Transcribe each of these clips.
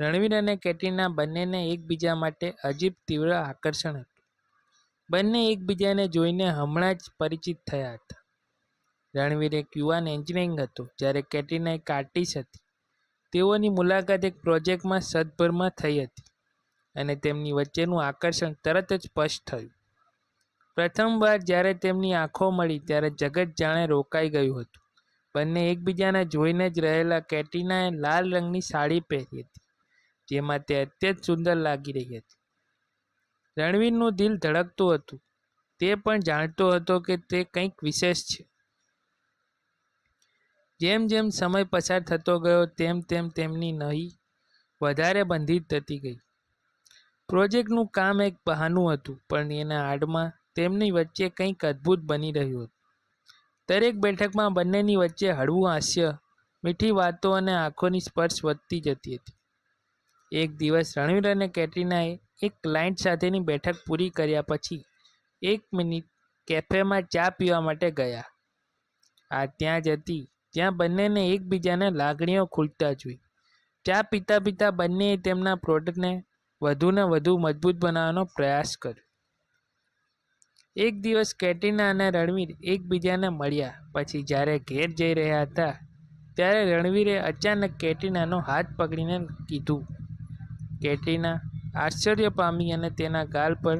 રણવીર અને કેટરીના બંનેને એકબીજા માટે અજીબ તીવ્ર આકર્ષણ હતું. બંને એકબીજાને જોઈને હમણાં જ પરિચિત થયા હતા. રણવીર એક યુવાન એન્જિનિયરિંગ હતો, જ્યારે કેટરીના એક આર્ટિસ્ટ હતી. તેઓની મુલાકાત એક પ્રોજેક્ટમાં સદભરમાં થઈ હતી અને તેમની વચ્ચેનું આકર્ષણ તરત જ સ્પષ્ટ થયું. પ્રથમવાર જ્યારે તેમની આંખો મળી, ત્યારે જગત જાણે રોકાઈ ગયું હતું. બંને એકબીજાને જોઈને જ રહેલા કેટરીનાએ લાલ રંગની સાડી પહેરી હતી. જેમાં તે અત્યંત સુંદર લાગી રહી હતી. રણવીરનું દિલ ધડકતું હતું. તે પણ જાણતો હતો કે તે કંઈક વિશેષ છે. જેમ જેમ સમય પસાર થતો ગયો, તેમ તેમ તેમની નહીં, વધારે બંધિત થતી ગઈ. પ્રોજેક્ટનું કામ એક બહાનું હતું, પણ એના આડમાં તેમની વચ્ચે કંઈક અદ્ભુત બની રહ્યું હતું. દરેક બેઠકમાં બંનેની વચ્ચે હળવું હાસ્ય, મીઠી વાતો અને આંખોની સ્પર્શ વધતી જતી હતી. એક દિવસ રણવીર અને કેટરીનાએ એક ક્લાયન્ટ સાથેની બેઠક પૂરી કર્યા પછી એક મિનિટ કેફેમાં ચા પીવા માટે ગયા. આ ત્યાં જ હતી. જ્યાં બંનેને એકબીજાને લાગણીઓ ખૂલતા જોઈ. ચા પીતા પીતા બંનેએ તેમના પ્રોડક્ટને વધુને વધુ મજબૂત બનાવવાનો પ્રયાસ કર્યો. એક દિવસ કેટરીના અને રણવીર એકબીજાને મળ્યા. પછી જ્યારે ઘેર જઈ રહ્યા હતા, ત્યારે રણવીરે અચાનક કેટરીનાનો હાથ પકડીને કીધું કેટરીના આશ્ચર્ય પામી અને તેના ગાલ પર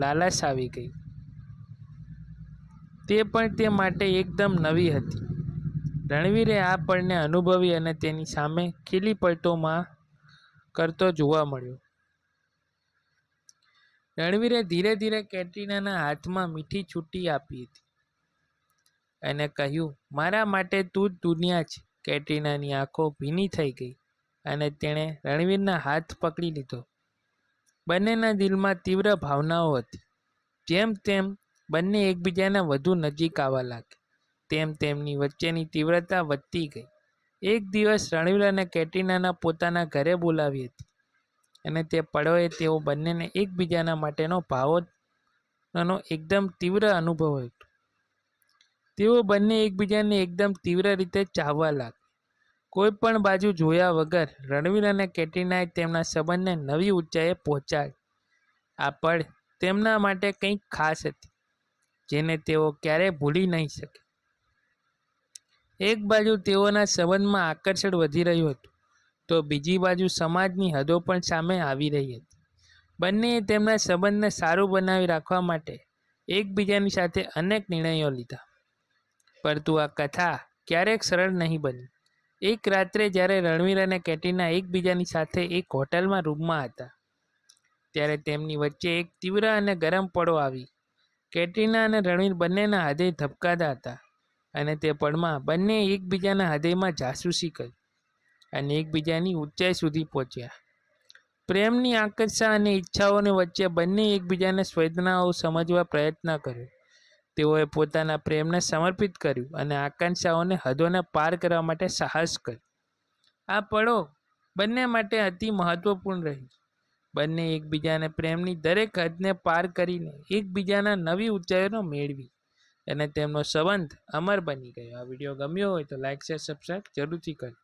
લાલાશ આવી ગઈ. તે પણ તે માટે એકદમ નવી હતી. રણવીરે આ પળને અનુભવી અને તેની સામે ખીલી પલટોમાં કરતો જોવા મળ્યો. રણવીરે ધીરે ધીરે કેટરીનાના હાથમાં મીઠી છૂટી આપી હતી. અને કહ્યું, મારા માટે તું જ દુનિયા છે. કેટરીનાની આંખો ભીની થઈ ગઈ. અને તેણે રણવીરના હાથ પકડી લીધો. બંનેના દિલમાં તીવ્ર ભાવનાઓ હતી. જેમ તેમ બંને એકબીજાના વધુ નજીક આવવા લાગ્યા. તેમ તેમની વચ્ચેની તીવ્રતા વધતી ગઈ. એક દિવસ રણવીર અને કેટરીનાના પોતાના ઘરે બોલાવી હતી. અને તે પળોએ તેઓ બંનેને એકબીજાના માટેનો ભાવોનો એકદમ તીવ્ર અનુભવ હતો. તેઓ બંને એકબીજાને એકદમ તીવ્ર રીતે ચાહવા લાગ્યા. કોઈ પણ બાજુ જોયા વગર રણવીર અને કેટરીનાએ તેમના સંબંધને નવી ઊંચાઈએ પહોંચાડી. આ પળ તેમના માટે કંઈક ખાસ હતી, જેને તેઓ ક્યારેય ભૂલી નહીં શકે. એક બાજુ તેઓના સંબંધમાં આકર્ષણ વધી રહ્યું હતું, તો બીજી બાજુ સમાજની હદો પણ સામે આવી રહી હતી. બંનેએ તેમના સંબંધને સારું બનાવી રાખવા માટે એકબીજાની સાથે અનેક નિર્ણયો લીધા, પરંતુ આ કથા ક્યારેક સરળ નહીં બની. એક રાત્રે જ્યારે રણવીર અને કેટરીના એકબીજાની સાથે એક હોટલમાં રૂમમાં હતા, ત્યારે તેમની વચ્ચે એક તીવ્ર અને ગરમ પળો આવી. કેટરીના અને રણવીર બંનેના હૃદય ધબકાતા હતા અને તે પળમાં બંને એકબીજાના હૃદયમાં જાસૂસી કરી અને એકબીજાની ઊંચાઈ સુધી પહોંચ્યા. પ્રેમની આકર્ષા અને ઈચ્છાઓની વચ્ચે બંને એકબીજાને સંવેદનાઓ સમજવા પ્રયત્ન કર્યો. તેઓએ પોતાના પ્રેમને સમર્પિત કર્યું અને આકાંક્ષાઓને હદોને પાર કરવા માટે સાહસ કર્યું આ પળો બંને માટે અતિ મહત્વપૂર્ણ રહી. બંને એકબીજાને પ્રેમની દરેક હદને પાર કરીને એકબીજાના નવી ઊંચાઈઓનો મેળવી અને તેમનો સંબંધ અમર બની ગયો. આ વીડિયો ગમ્યો હોય તો લાઇક શેર, સબસ્ક્રાઈબ જરૂરથી કરજો.